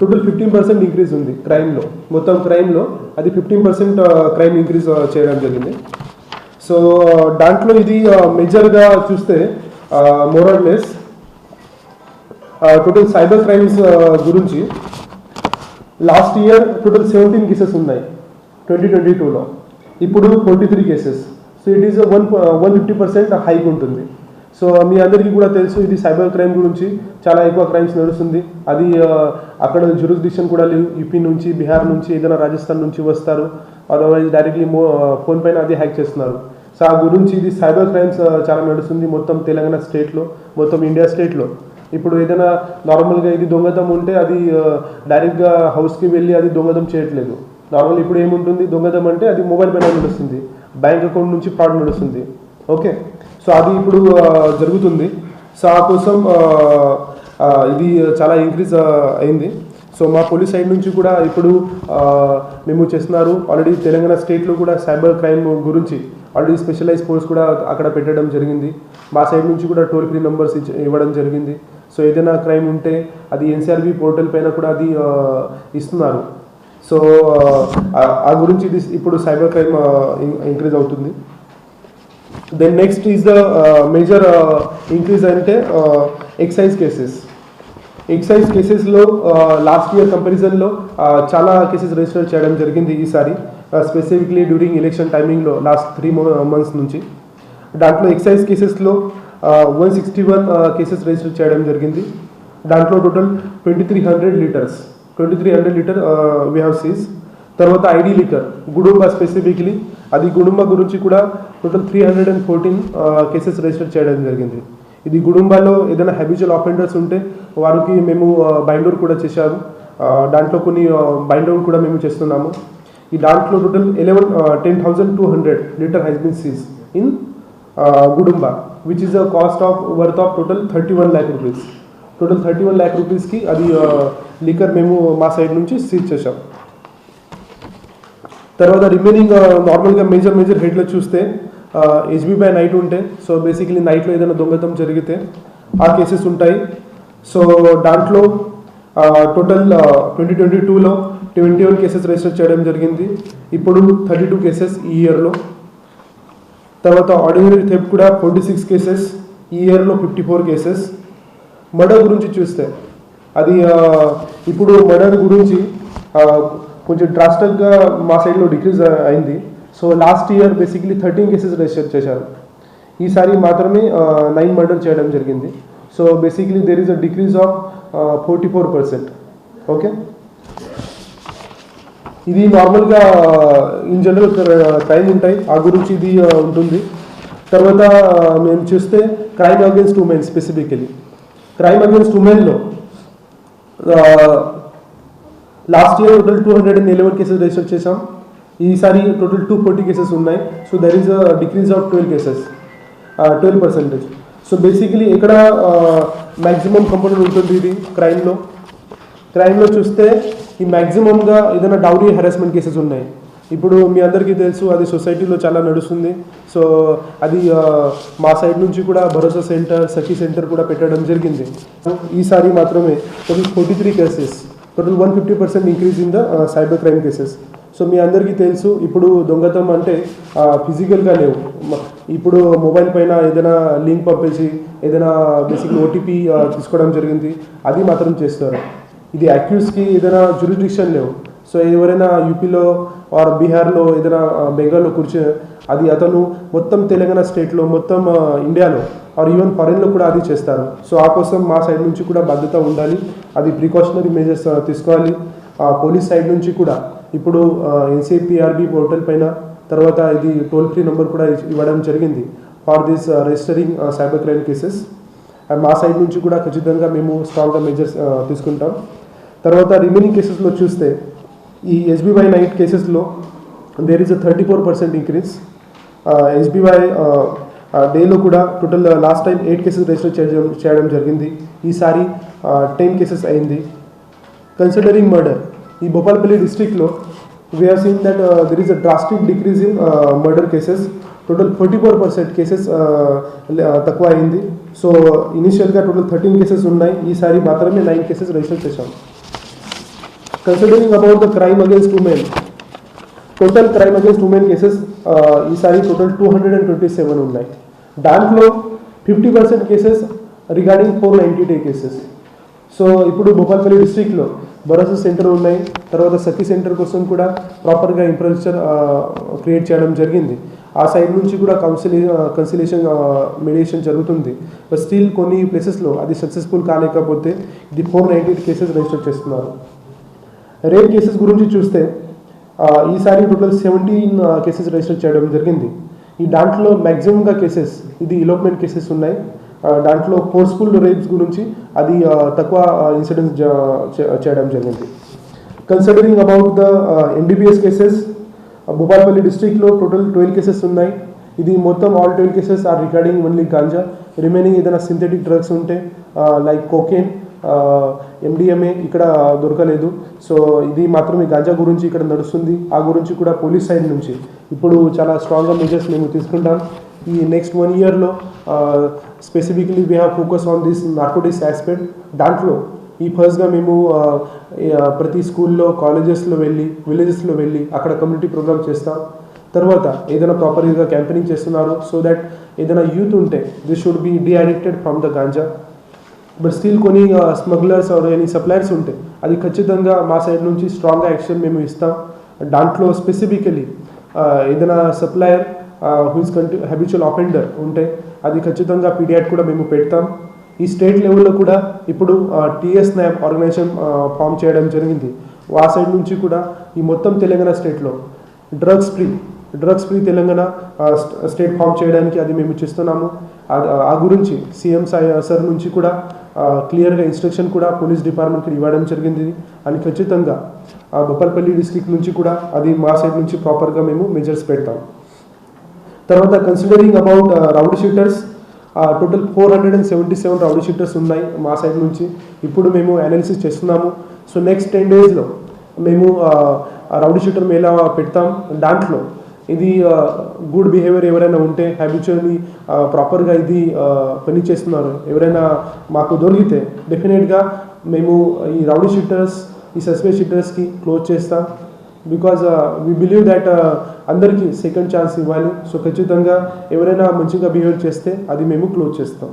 Total fifteen percent increase ఉంది క్రైమ్లో మొత్తం క్రైమ్లో అది ఫిఫ్టీన్ పర్సెంట్ క్రైమ్ ఇంక్రీజ్ చేయడం జరిగింది. సో uh, దాంట్లో ఇది uh, మేజర్గా చూస్తే మోరల్లెస్ టోటల్ సైబర్ క్రైమ్స్ గురించి last year total seventeen cases ఉన్నాయి ట్వంటీ ట్వంటీ టూలో ఇప్పుడు twenty three cases so it is one one fifty percent hike ఉంటుంది. సో మీ అందరికీ కూడా తెలుసు ఇది సైబర్ క్రైమ్ గురించి చాలా ఎక్కువ క్రైమ్స్ నడుస్తుంది. అది అక్కడ జ్యూరిస్డిక్షన్ కూడా లేవు. యూపీ నుంచి బీహార్ నుంచి ఏదైనా రాజస్థాన్ నుంచి వస్తారు. అదర్వైజ్ డైరెక్ట్లీ మో ఫోన్ పైన అది హ్యాక్ చేస్తున్నారు. సో ఆ గురించి ఇది సైబర్ క్రైమ్స్ చాలా నడుస్తుంది మొత్తం తెలంగాణ స్టేట్లో మొత్తం ఇండియా స్టేట్లో. ఇప్పుడు ఏదైనా నార్మల్గా ఇది దొంగతనం ఉంటే అది డైరెక్ట్గా హౌస్కి వెళ్ళి అది దొంగతనం చేయట్లేదు. నార్మల్ ఇప్పుడు ఏముంటుంది? దొంగతనం అంటే అది మొబైల్ పైన నడుస్తుంది. బ్యాంక్ అకౌంట్ నుంచి ఫ్రాడ్ నడుస్తుంది. ఓకే? సో అది ఇప్పుడు జరుగుతుంది. సో ఆ కోసం ఇది చాలా ఇంక్రీజ్ అయింది. సో మా పోలీస్ సైడ్ నుంచి కూడా ఇప్పుడు మేము చేస్తున్నారు. ఆల్రెడీ తెలంగాణ స్టేట్లో కూడా సైబర్ క్రైమ్ గురించి ఆల్రెడీ స్పెషలైజ్ ఫోర్స్ కూడా అక్కడ పెట్టడం జరిగింది. మా సైడ్ నుంచి కూడా టోల్ ఫ్రీ నెంబర్స్ ఇవ్వడం జరిగింది. సో ఏదైనా క్రైమ్ ఉంటే అది ఎన్సీఆర్బి పోర్టల్ పైన కూడా అది ఇస్తున్నారు. సో ఆ, ఆ గురించి ఇది ఇప్పుడు సైబర్ క్రైమ్ ఇంక్రీజ్ అవుతుంది. Then next is the major increase అంటే ఎక్సైజ్ కేసెస్ ఎక్సైజ్ కేసెస్లో లాస్ట్ ఇయర్ కంపారిజన్లో చాలా కేసెస్ రిజిస్టర్ చేయడం జరిగింది ఈసారి. స్పెసిఫిక్లీ డ్యూరింగ్ ఎలక్షన్ టైమింగ్లో లాస్ట్ త్రీ మంత్స్ నుంచి. దాంట్లో ఎక్సైజ్ కేసెస్లో one sixty one cases register చేయడం జరిగింది. దాంట్లో total twenty three hundred litres twenty three hundred litre we have seize తర్వాత ఐడి లీటర్ గుడుంబ స్పెసిఫిక్లీ అది గుడుంబ గురించి కూడా total three hundred and fourteen cases register చేయడం జరిగింది. ఇది గుడుంబాలో ఏదైనా హ్యాబిచువల్ ఆఫెండర్స్ ఉంటే వారికి మేము బైండోర్ కూడా చేశారు దాంట్లో కొన్ని బైండోర్ కూడా మేము చేస్తున్నాము. ఈ దాంట్లో total eleven ten thousand two hundred litre has been seized in gudumba which is a cost of worth of total thirty one lakh rupees total thirty one lakh రూపీస్కి అది లిక్కర్ మేము మా సైడ్ నుంచి సీజ్ చేశాం. తర్వాత remaining నార్మల్గా major major హెడ్లో చూస్తే హెచ్బి బై నైట్ ఉంటే సో బేసికలీ నైట్లో ఏదైనా దొంగతనం జరిగితే ఆ కేసెస్ ఉంటాయి. సో దాంట్లో టోటల్ ట్వంటీ ట్వంటీ టూలో ట్వంటీ వన్ కేసెస్ రిజిస్టర్ చేయడం జరిగింది. ఇప్పుడు థర్టీ టూ కేసెస్ ఈ ఇయర్లో తర్వాత ఆర్డినరీ థెప్ కూడా ఫోర్టీ సిక్స్ కేసెస్ ఈ ఇయర్లో ఫిఫ్టీ ఫోర్ కేసెస్ మర్డర్ గురించి చూస్తే అది uh, ఇప్పుడు మర్డర్ గురించి uh, కొంచెం డ్రాస్టిక్గా మా సైడ్లో డిక్రీజ్ అయింది. So last year basically thirteen cases register చేశారు. ఈసారి మాత్రమే నైన్ మర్డర్ చేయడం జరిగింది. So basically there is a decrease of forty four percent okay ఇది నార్మల్గా ఇన్ జనరల్ క్రైమ్ ఉంటాయి. ఆ గురించి ఇది ఉంటుంది. తర్వాత మేము చూస్తే crime against women specifically crime against ఉమెన్లో last year total two hundred and eleven cases register చేసాం ఈసారి టోటల్ టూ ఫోర్టీ కేసెస్ ఉన్నాయి. So there is a decrease of twelve cases twelve percentage so basically ఇక్కడ maximum component ఉంటుంది ఇది? క్రైమ్లో క్రైమ్లో చూస్తే ఈ మ్యాక్సిమంగా ఏదైనా dowry harassment cases ఉన్నాయి. ఇప్పుడు మీ అందరికీ తెలుసు అది సొసైటీలో చాలా నడుస్తుంది. సో అది మా సైడ్ నుంచి కూడా భరోసా సెంటర్ సఖీ సెంటర్ కూడా పెట్టడం జరిగింది. ఈసారి మాత్రమే forty three cases total one fifty percent increase in the cyber crime cases so మీ అందరికీ తెలుసు ఇప్పుడు దొంగతనం అంటే ఫిజికల్గా లేవు. ఇప్పుడు మొబైల్ పైన ఏదైనా లింక్ పంపేసి ఏదైనా బేసిక్ ఓటీపీ తీసుకోవడం జరిగింది అది మాత్రం చేస్తారు. ఇది అక్యూస్కి ఏదైనా జ్యూరిడిక్షన్ లేవు. సో ఎవరైనా యూపీలో ఆర్ బీహార్లో ఏదైనా బెంగాల్లో కూర్చో అది అతను మొత్తం తెలంగాణ స్టేట్లో మొత్తం ఇండియాలో ఆర్ ఈవెన్ ఫారెన్లో కూడా అది చేస్తారు. సో ఆ కోసం మా సైడ్ నుంచి కూడా బాధ్యత ఉండాలి. అది ప్రికాషనరీ మెజర్స్ uh, తీసుకోవాలి. ఆ, పోలీస్ సైడ్ నుంచి కూడా ఇప్పుడు ఎన్సీపీఆర్బి పోర్టల్ పైన తర్వాత ఇది టోల్ ఫ్రీ నెంబర్ కూడా ఇవ్వడం జరిగింది for this registering cyber crime cases and మా సైడ్ నుంచి కూడా ఖచ్చితంగా మేము స్ట్రాంగ్గా మెజర్స్ uh, తీసుకుంటాం. తర్వాత రిమైనింగ్ కేసెస్లో చూస్తే ఈ ఎస్బీవై నైట్ కేసెస్లో there is a thirty four percent increase SBY డేలో కూడా total last time eight cases register చేయడం చేయడం జరిగింది. ఈసారి టెన్ కేసెస్ అయింది. కన్సిడరింగ్ మర్డర్ ఈ భోపాల్పల్లి డిస్ట్రిక్ట్లో we are seen that there is a drastic decrease in murder cases total forty four percent cases తక్కువ అయింది సో ఇనిషియల్గా టోటల్ థర్టీన్ కేసెస్ ఉన్నాయి. ఈసారి మాత్రమే నైన్ కేసెస్ రిజిస్టర్ చేశాం. Considering about the crime against women total crime against women cases ఈసారి total two hundred and twenty seven ఉన్నాయి. దాంట్లో fifty percent cases regarding four ninety day cases so ఇప్పుడు భోపాల్పల్లి డిస్ట్రిక్ట్లో భరోసా centre ఉన్నాయి. తర్వాత సఖీ సెంటర్ కోసం కూడా ప్రాపర్గా ఇన్ఫ్రాస్ట్రక్చర్ క్రియేట్ చేయడం జరిగింది. ఆ సైడ్ నుంచి కూడా కౌన్సిలి కన్సిలేషన్ మెడియేషన్ జరుగుతుంది. బట్ స్టిల్ కొన్ని ప్లేసెస్లో అది సక్సెస్ఫుల్ కాలేకపోతే ఇది ఫోర్ నైంటీ కేసెస్ రిజిస్టర్ చేస్తున్నారు. రేప్ కేసెస్ గురించి చూస్తే ఈసారి టోటల్ సెవెంటీన్ కేసెస్ రిజిస్టర్ చేయడం జరిగింది. ఈ దాంట్లో మ్యాక్సిమంగా కేసెస్ ఇది ఇలోప్మెంట్ కేసెస్ ఉన్నాయి. దాంట్లో ఫోర్స్ఫుల్ రేప్స్ గురించి అది తక్కువ ఇన్సిడెంట్స్ చేయడం జరిగింది. Considering about the NDPS cases Bhupalpally డిస్ట్రిక్ట్లో టోటల్ ట్వెల్వ్ కేసెస్ ఉన్నాయి. ఇది మొత్తం all twelve cases are recording only ganja remaining ఏదైనా సింథెటిక్ డ్రగ్స్ ఉంటే లైక్ కోకేన్ ఎండిఎంఏ ఇక్కడ దొరకలేదు. సో ఇది మాత్రమే గాంజా గురించి ఇక్కడ నడుస్తుంది. ఆ గురించి కూడా పోలీస్ సైడ్ నుంచి. ఇప్పుడు చాలా స్ట్రాంగ్గా మెజర్స్ మేము తీసుకుంటాం. ఈ నెక్స్ట్ వన్ ఇయర్లో specifically we have focus on this narcotics aspect దాంట్లో ఈ ఫస్ట్గా మేము ప్రతి స్కూల్లో కాలేజెస్లో వెళ్ళి విలేజెస్లో వెళ్ళి అక్కడ కమ్యూనిటీ ప్రోగ్రామ్ చేస్తాం. తర్వాత ఏదైనా ప్రాపర్గా క్యాంపెయినింగ్ చేస్తున్నారు. సో దట్ ఏదైనా యూత్ ఉంటే this should be deaddicted from the ganja. But still కొన్ని స్మగ్లర్స్ ఆర్ ఎనీ సప్లయర్స్ ఉంటే అది ఖచ్చితంగా మా సైడ్ నుంచి స్ట్రాంగ్గా యాక్షన్ మేము ఇస్తాం. దాంట్లో స్పెసిఫికలీ uh, ఏదైనా సప్లయర్ హూస్ కంటి హ్యాబిచువల్ ఆఫెండర్ ఉంటే అది ఖచ్చితంగా పీడియాట్ కూడా మేము పెడతాం. ఈ స్టేట్ లెవెల్లో కూడా ఇప్పుడు టీఎస్ నాప్ ఆర్గనైజేషన్ ఫామ్ చేయడం జరిగింది. ఆ సైడ్ నుంచి కూడా ఈ మొత్తం తెలంగాణ స్టేట్లో drugs free drugs free Telangana uh, state form చేయడానికి అది మేము చేస్తున్నాము. ఆ- గురించి సీఎం సార్ నుంచి కూడా క్లియర్గా ఇన్స్ట్రక్షన్ కూడా పోలీస్ డిపార్ట్మెంట్కి ఇవ్వడం జరిగింది. అని ఖచ్చితంగా ఆ బొప్పల్పల్లి డిస్ట్రిక్ట్ నుంచి కూడా అది మా సైడ్ నుంచి ప్రాపర్గా మేము మెజర్స్ పెడతాం. తర్వాత considering about rowdy sheeters total four hundred and seventy seven rowdy sheeters ఉన్నాయి మా సైడ్ నుంచి. ఇప్పుడు మేము అనాలిసిస్ చేస్తున్నాము. సో నెక్స్ట్ టెన్ డేస్లో మేము రౌడ్ షీటర్ ఎలా పెడతాం. దాంట్లో ఇది గుడ్ బిహేవియర్ ఎవరైనా ఉంటే హ్యాబిచువల్లీ ప్రాపర్గా ఇది పని చేస్తున్నారు. ఎవరైనా మాకు దొరికితే డెఫినెట్గా మేము ఈ రౌడీ షీటర్స్ ఈ సస్పెక్ట్ షీటర్స్కి క్లోజ్ చేస్తాం. బికాజ్ వీ బిలీవ్ దట్ అందరికీ సెకండ్ ఛాన్స్ ఇవ్వాలి. సో ఖచ్చితంగా ఎవరైనా మంచిగా బిహేవ్ చేస్తే అది మేము క్లోజ్ చేస్తాం.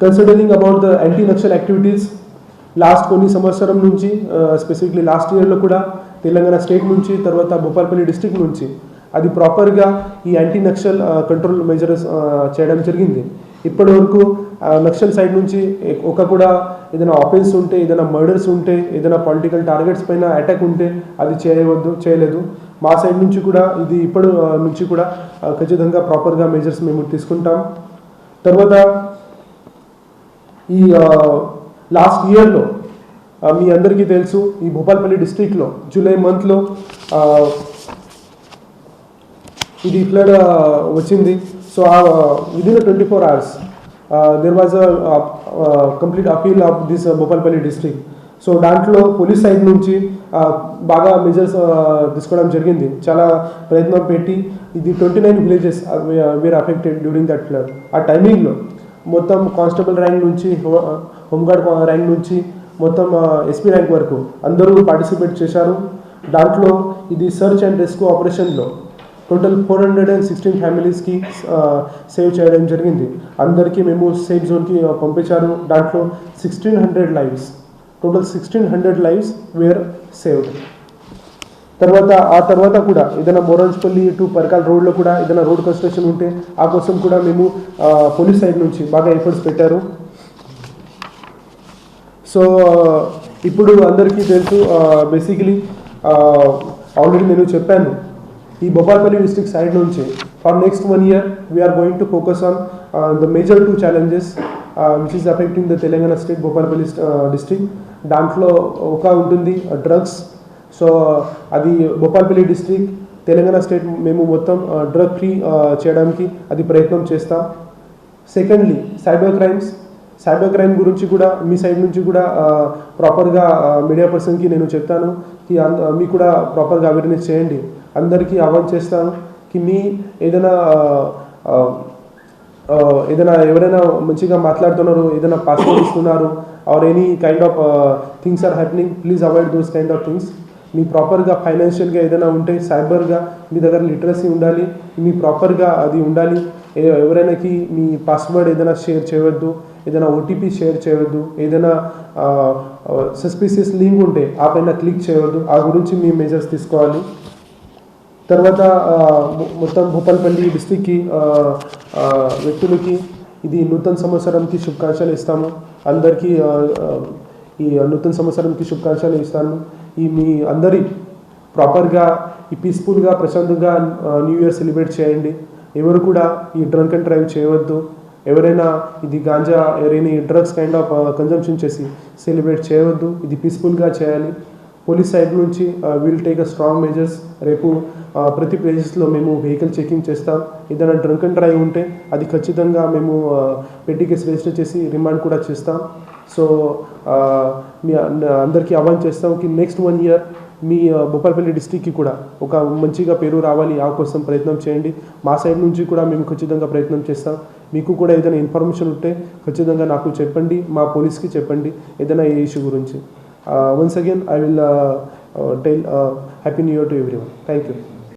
Considering about the anti naxal activities last కొన్ని సంవత్సరం నుంచి స్పెసిఫిక్లీ లాస్ట్ ఇయర్లో కూడా తెలంగాణ స్టేట్ నుంచి తర్వాత భూపాలపల్లి డిస్ట్రిక్ట్ నుంచి అది ప్రాపర్గా ఈ యాంటీ నక్సల్ కంట్రోల్ మెజర్స్ చేయడం జరిగింది. ఇప్పటి వరకు నక్సల్ సైడ్ నుంచి ఒక కూడా ఏదైనా ఆఫెన్స్ ఉంటే ఏదైనా మర్డర్స్ ఉంటే ఏదైనా పొలిటికల్ టార్గెట్స్ పైన అటాక్ ఉంటే అది చేయవద్దు చేయలేదు. మా సైడ్ నుంచి కూడా ఇది ఇప్పటి నుంచి కూడా ఖచ్చితంగా ప్రాపర్గా మెజర్స్ మేము తీసుకుంటాం. తర్వాత ఈ లాస్ట్ ఇయర్లో మీ అందరికీ తెలుసు ఈ భూపాల్పల్లి డిస్ట్రిక్ట్లో జూలై మంత్లో ఇది ఫ్లడ్ వచ్చింది. So within twenty four hours there was complete appeal of this Bhupalpally district so దాంట్లో పోలీస్ సైడ్ నుంచి బాగా మెజర్స్ తీసుకోవడం జరిగింది. చాలా ప్రయత్నం పెట్టి ఇది twenty nine villages were affected during that flood ఆ టైమింగ్లో మొత్తం కానిస్టేబుల్ ర్యాంక్ నుంచి హోంగార్డ్ ర్యాంక్ నుంచి మొత్తం ఎస్పీ ర్యాంక్ వరకు అందరూ పార్టిసిపేట్ చేశారు. దాంట్లో ఇది సర్చ్ అండ్ రెస్క్యూ ఆపరేషన్లో total four hundred and sixteen ఫ్యామిలీస్కి సేవ్ చేయడం జరిగింది. అందరికీ మేము సేఫ్ జోన్కి పంపించారు. దాంట్లో sixteen hundred lives total sixteen hundred lives were saved. తర్వాత ఆ తర్వాత కూడా ఏదైనా మోరంజ్పల్లి టు పరకాల రోడ్లో కూడా ఏదైనా రోడ్ కన్స్ట్రక్షన్ ఉంటే ఆ కోసం కూడా మేము పోలీస్ సైడ్ నుంచి బాగా ఎఫర్ట్స్ పెట్టారు. సో ఇప్పుడు అందరికీ తెలుసు బేసికలీ ఆల్రెడీ నేను చెప్పాను. ఈ భోపాల్పల్లి డిస్ట్రిక్ట్ సైడ్ నుంచి for next one year we are going to focus on the major two challenges which is affecting the Telangana state Bhupalpally district దాంట్లో ఒక ఉంటుంది డ్రగ్స్ సో అది భోపాల్పల్లి డిస్ట్రిక్ట్ తెలంగాణ స్టేట్ మేము మొత్తం డ్రగ్ ఫ్రీ చేయడానికి అది ప్రయత్నం చేస్తాం. Secondly cyber crimes cyber crime గురించి కూడా మీ సైడ్ నుంచి కూడా ప్రాపర్గా మీడియా పర్సన్కి నేను చెప్తాను. మీకు కూడా ప్రాపర్గా అవేర్నెస్ చేయండి. అందరికీ ఆహ్వాన్ చేస్తాను. కి మీ ఏదైనా ఏదైనా ఎవరైనా మంచిగా మాట్లాడుతున్నారు ఏదైనా పాస్పోర్ట్ ఇస్తున్నారు or any kind of things are happening please avoid those kind of things మీ ప్రాపర్గా ఫైనాన్షియల్గా ఏదైనా ఉంటే సైబర్గా మీ దగ్గర లిటరసీ ఉండాలి. మీ ప్రాపర్గా అది ఉండాలి. ఎవరైనాకి మీ పాస్వర్డ్ ఏదైనా షేర్ చేయవద్దు. ఏదైనా ఓటీపీ షేర్ చేయవద్దు ఏదైనా సస్పీసియస్ లింక్ ఉంటే ఆ పైన క్లిక్ చేయవద్దు ఆ గురించి మీ మెజర్స్ తీసుకోవాలి. తర్వాత మొత్తం భూపాల్పల్లి డిస్టిక్కి వ్యక్తులకి ఇది నూతన సంవత్సరంకి శుభాకాంక్షలు ఇస్తాము. అందరికీ ఈ నూతన సంవత్సరంకి శుభాకాంక్షలు ఇస్తాను. ఈ మీ అందరి ప్రాపర్గా ఈ పీస్ఫుల్గా ప్రశాంతంగా న్యూ ఇయర్ సెలబ్రేట్ చేయండి. ఎవరు కూడా ఈ డ్రంక్ అండ్ డ్రైవ్ చేయవద్దు. ఎవరైనా ఇది గాంజా ఎవరైనా డ్రగ్స్ కైండ్ ఆఫ్ కన్జంప్షన్ చేసి సెలబ్రేట్ చేయవద్దు. ఇది పీస్ఫుల్గా చేయాలి. పోలీస్ సైడ్ నుంచి will take a strong measures రేపు uh, ప్రతి ప్లేసెస్లో మేము వెహికల్ చెకింగ్ చేస్తాం. ఏదైనా డ్రంక్ అండ్ డ్రైవ్ ఉంటే అది ఖచ్చితంగా మేము uh, పెట్టి కేసు రిజిస్టర్ చేసి రిమాండ్ కూడా చేస్తాం. సో మీ అందరికీ ఆహ్వాన్ చేస్తాం కి నెక్స్ట్ వన్ ఇయర్ మీ ఆ, భూపాలపల్లి డిస్టిక్కి కూడా ఒక మంచిగా పేరు రావాలి. ఆ కోసం ప్రయత్నం చేయండి. మా సైడ్ నుంచి కూడా మేము ఖచ్చితంగా ప్రయత్నం చేస్తాం. మీకు కూడా ఏదైనా ఇన్ఫర్మేషన్ ఉంటే ఖచ్చితంగా నాకు చెప్పండి. మా పోలీస్కి చెప్పండి. ఏదైనా ఏ ఇష్యూ గురించి. Once again I will tell happy new year to everyone thank you